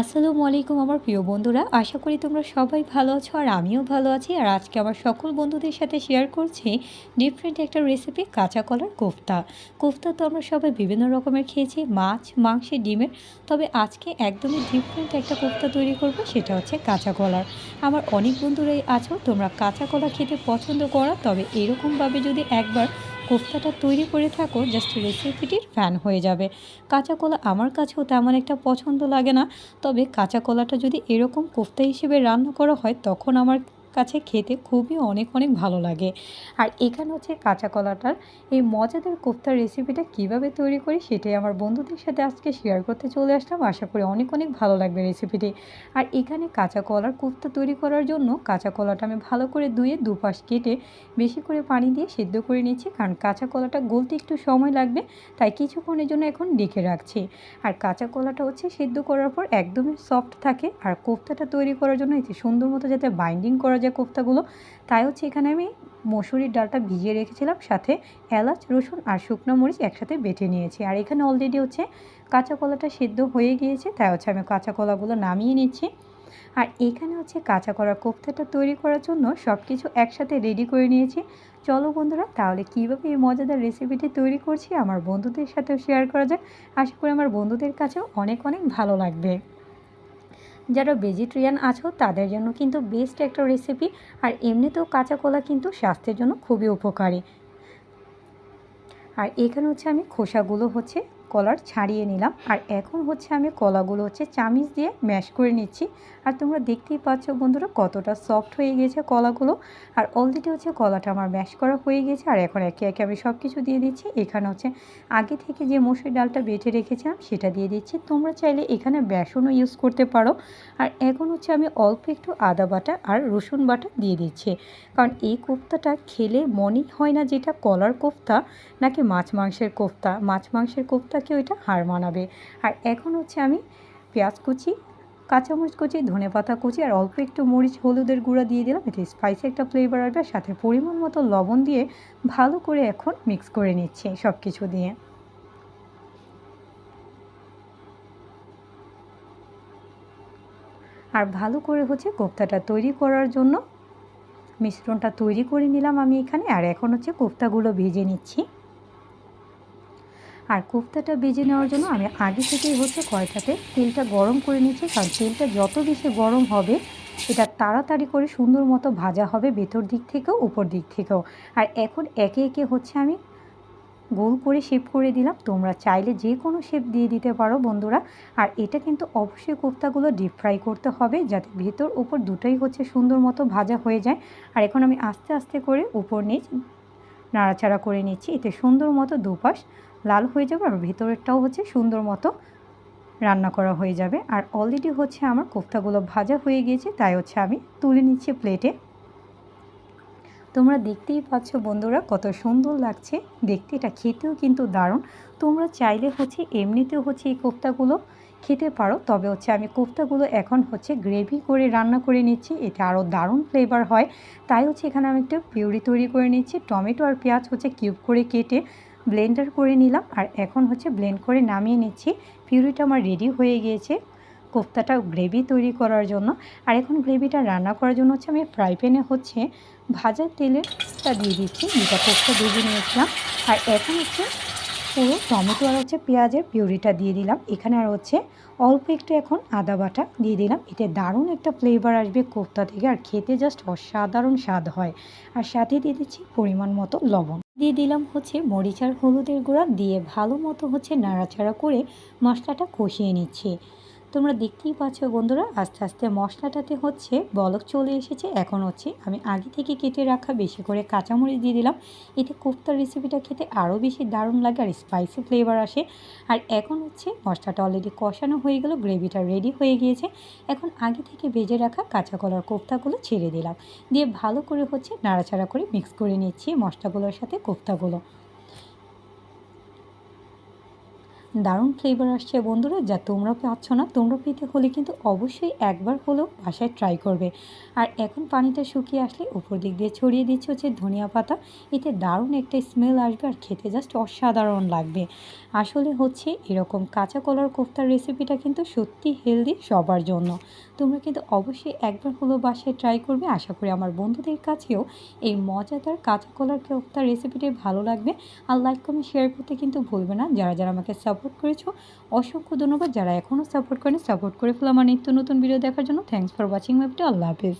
আসসালামু আলাইকুম আমার প্রিয় বন্ধুরা। আশা করি তোমরা সবাই ভালো আছো আর আমিও ভালো আছি। আর আজকে আমার সকল বন্ধুদের সাথে শেয়ার করছি ডিফারেন্ট একটা রেসিপি কাঁচা কলার কোফতা। কোফতা তো আমরা সবাই বিভিন্ন রকমের খেয়েছি, মাছ, মাংসের, ডিমের। তবে আজকে একদমই ডিফারেন্ট একটা কোফতা তৈরি করব, সেটা হচ্ছে কাঁচা কলার। আমার অনেক বন্ধুরাই আছো, তোমরা কাঁচা কলা খেতে পছন্দ করো, তবে এরকমভাবে যদি একবার কোফতাটা তৈরি করে থাকো জাস্ট রেসিপিটির ফ্যান হয়ে যাবে। কাঁচা কলা আমার কাছেও তেমন একটা পছন্দ লাগে না, তবে কাঁচা কলাটা যদি এরকম কোফতা হিসেবে রান্না করা হয়, তখন আমার কাছে খেতে খুবই অনেক অনেক ভালো লাগে। আর এখানে হচ্ছে কাঁচা কলাটার এই মজাদার কোফতার রেসিপিটা কীভাবে তৈরি করি সেটাই আমার বন্ধুদের সাথে আজকে শেয়ার করতে চলে আসলাম। আশা করি অনেক অনেক ভালো লাগবে রেসিপিটি আর এখানে কাঁচা কলার কোফতা তৈরি করার জন্য কাঁচা কলাটা আমি ভালো করে ধুয়ে দুপাশ কেটে বেশি করে পানি দিয়ে সেদ্ধ করে নিচ্ছি। কারণ কাঁচা কলাটা গলতে একটু সময় লাগবে, তাই কিছুক্ষণের জন্য এখন ডেকে রাখছি। আর কাঁচা কলাটা হচ্ছে সেদ্ধ করার পর একদমই সফট থাকে। আর কোফতাটা তৈরি করার জন্য সুন্দর মতো যাতে বাইন্ডিং করা যায় কোফতাগুলো, তাই হচ্ছে এখানে আমি মসুরির ডালটা ভিজিয়ে রেখেছিলাম, সাথে এলাচ, রসুন আর শুকনো মরিচ একসাথে বেটে নিয়েছি। আর এখানে অলরেডি হচ্ছে কাঁচা কলাটা সেদ্ধ হয়ে গিয়েছে, তাই হচ্ছে আমি কাঁচা কলাগুলো নামিয়ে নিচ্ছি। আর এখানে হচ্ছে কাঁচা করা কোফতাটা তৈরি করার জন্য সব কিছু একসাথে রেডি করে নিয়েছি। চলো বন্ধুরা, তাহলে কীভাবে এই মজাদার রেসিপিটি তৈরি করছি, আমার বন্ধুদের সাথেও শেয়ার করা যাক। আশা করি আমার বন্ধুদের কাছেও অনেক অনেক ভালো লাগবে। যারা ভেজিটেরিয়ান আছো, তাদের জন্য কিন্তু বেস্ট একটা রেসিপি আর এমনিতেও কাঁচা কলা কিন্তু স্বাস্থ্যের জন্য খুবই উপকারী। আর এখানে হচ্ছে আমি খোসাগুলো হচ্ছে কলার ছাড়িয়ে নিলাম। আর এখন হচ্ছে আমি কলাগুলো হচ্ছে চামিচ দিয়ে ম্যাশ করে নিচ্ছি। আর তোমরা দেখতেই পাচ্ছ বন্ধুরা কতটা সফট হয়ে গেছে কলাগুলো। আর অলরেডি হচ্ছে কলাটা আমার ম্যাশ করা হয়ে গেছে। আর এখন একে একে আমি সব কিছু দিয়ে দিচ্ছি। এখানে হচ্ছে আগে থেকে যে মসুর ডালটা বেটে রেখেছিলাম, সেটা দিয়ে দিচ্ছি। তোমরা চাইলে এখানে বেসনও ইউজ করতে পারো। আর এখন হচ্ছে আমি অল্প একটু আদা বাটা আর রসুন বাটা দিয়ে দিচ্ছি। কারণ এই কোফতাটা খেলে মনেই হয় না যেটা কলার কোফতা নাকি মাছ মাংসের কোফতা। মাছ মাংসের কোফতাকে ওইটা? হার মানাবে। আর এখন হচ্ছে আমি পেঁয়াজ কুচি, কাঁচামরিচ কুচি, ধনে পাতা কুচি আর অল্প একটু মরিচ, হলুদের গুঁড়া দিয়ে দিলাম। এতে স্পাইসি একটা ফ্লেভার আসবে সাথে পরিমাণ মতো লবণ দিয়ে ভালো করে এখন মিক্স করে নিচ্ছি সব কিছু দিয়ে। আর ভালো করে হচ্ছে কোফতাটা তৈরি করার জন্য, মিশ্রণটা তৈরি করে নিলাম আমি এখানে। আর এখন হচ্ছে কোফতাগুলো ভেজে নিচ্ছি। আর কোফতাটা বেজে নেওয়ার জন্য আমি আগে থেকেই হচ্ছে কয়টাতে তেলটা গরম করে নিচ্ছি কারণ তেলটা যত বেশি গরম হবে, এটা তাড়াতাড়ি করে সুন্দর মতো ভাজা হবে ভেতর দিক থেকেও, উপর দিক থেকেও। আর এখন একে একে হচ্ছে আমি গোল করে শেপ করে দিলাম। তোমরা চাইলে যে কোনো শেপ দিয়ে দিতে পারো বন্ধুরা। আর এটা কিন্তু অবশ্যই কোফতাগুলো ডিপ ফ্রাই করতে হবে, যাতে ভেতর, উপর দুটোই হচ্ছে সুন্দর মতো ভাজা হয়ে যায়। আর এখন আমি আস্তে আস্তে করে উপর নিচ নাড়াচাড়া করে নিচ্ছি। এতে সুন্দর মতো দুপাশ লাল হয়ে যাবে আর ভেতরেরটাও হচ্ছে সুন্দর মতো রান্না করা হয়ে যাবে। আর অলরেডি হচ্ছে আমার কোফতাগুলো ভাজা হয়ে গিয়েছে, তাই হচ্ছে আমি তুলে নিচ্ছি প্লেটে তোমরা দেখতেই পাচ্ছ বন্ধুরা কত সুন্দর লাগছে। দেখতে এটা খেতেও কিন্তু দারুণ। তোমরা চাইলে হচ্ছে এমনিতেও হচ্ছে এই কোফতাগুলো খেতে পারো, তবে হচ্ছে আমি কোফতাগুলো এখন হচ্ছে গ্রেভি করে রান্না করে নিচ্ছি। এতে আরও দারুণ ফ্লেভার হয়। তাই হচ্ছে এখানে আমি একটু পিউরি তৈরি করে নিচ্ছি। টমেটো আর পেঁয়াজ হচ্ছে কিউব করে কেটে ব্লেন্ডার করে নিলাম আর এখন হচ্ছে ব্লেন্ড করে নামিয়ে নিচ্ছি। পিউরিটা আমার রেডি হয়ে গিয়েছে কোফতাটা গ্রেভি তৈরি করার জন্য। আর এখন গ্রেভিটা রান্না করার জন্য হচ্ছে আমি ফ্রাই প্যানে হচ্ছে ভাজা তেলেরটা দিয়ে দিচ্ছি। যেটা কোফতা ভেজে নিয়েছিলাম। আর এখন হচ্ছে পুরো টমেটো আর হচ্ছে পেঁয়াজের পিউরিটা দিয়ে দিলাম। এখানে আর হচ্ছে অল্প একটু এখন আদা বাটা দিয়ে দিলাম। এতে দারুণ একটা ফ্লেভার আসবে কোফতা থেকে আর খেতে জাস্ট অসাধারণ স্বাদ হয়। আর সাথে দিয়ে দিচ্ছি পরিমাণ মতো লবণ। দিয়ে দিলাম হচ্ছে মরিচার হলুদের গুঁড়া দিয়ে ভালো মতো হচ্ছে নাড়াচাড়া করে মশলাটা কষিয়ে নিচ্ছি। তোমরা দেখতেই পাচ্ছ বন্ধুরা, আস্তে আস্তে মশলাটাতে হচ্ছে বলক চলে এসেছে। এখন হচ্ছে আমি আগে থেকে কেটে রাখা বেশি করে কাঁচামরিচ দিয়ে দিলাম। এতে কোফতার রেসিপিটা খেতে আরও বেশি দারুণ লাগে আর স্পাইসি ফ্লেভার আসে। আর এখন হচ্ছে মশলাটা অলরেডি কষানো হয়ে গেল গ্রেভিটা রেডি হয়ে গিয়েছে। এখন আগে থেকে ভেজে রাখা কাঁচা কলার কোফতাগুলো ছেড়ে দিলাম। দিয়ে ভালো করে হচ্ছে নাড়াচাড়া করে মিক্স করে নিচ্ছি মশলাগুলোর সাথে কোফতাগুলো। দারুণ ফ্লেভার আসছে বন্ধুরা, যা তোমরা পাচ্ছ না তোমরা পেতে হলে কিন্তু অবশ্যই একবার হলেও বাসায় ট্রাই করবে। আর এখন পানিটা শুকিয়ে আসলে উপর দিক দিয়ে ছড়িয়ে দিচ্ছে হচ্ছে ধনিয়া পাতা, এতে দারুণ একটা স্মেল আসবে আর খেতে জাস্ট অসাধারণ লাগবে। আসলে হচ্ছে এরকম কাঁচা কলার কোফতার রেসিপিটা কিন্তু সত্যি হেলদি সবার জন্য। তোমরা কিন্তু অবশ্যই একবার হলেও বাসায় ট্রাই করবে, আশা করি আমার বন্ধুদের কাছেও এই মজাদার কাঁচা কলার কোফতার রেসিপিটি ভালো লাগবে। আর লাইক কমেন্ট শেয়ার করতে কিন্তু ভুলবে না, যারা যারা আমাকে সাপোর্ট করেছ। অসংখ্য ধন্যবাদ। যারা এখনও সাপোর্ট করেন সাপোর্ট করে ফেলো আমার নিত্য নতুন ভিডিও দেখার জন্য। Thanks for watching my video Allah Hafiz.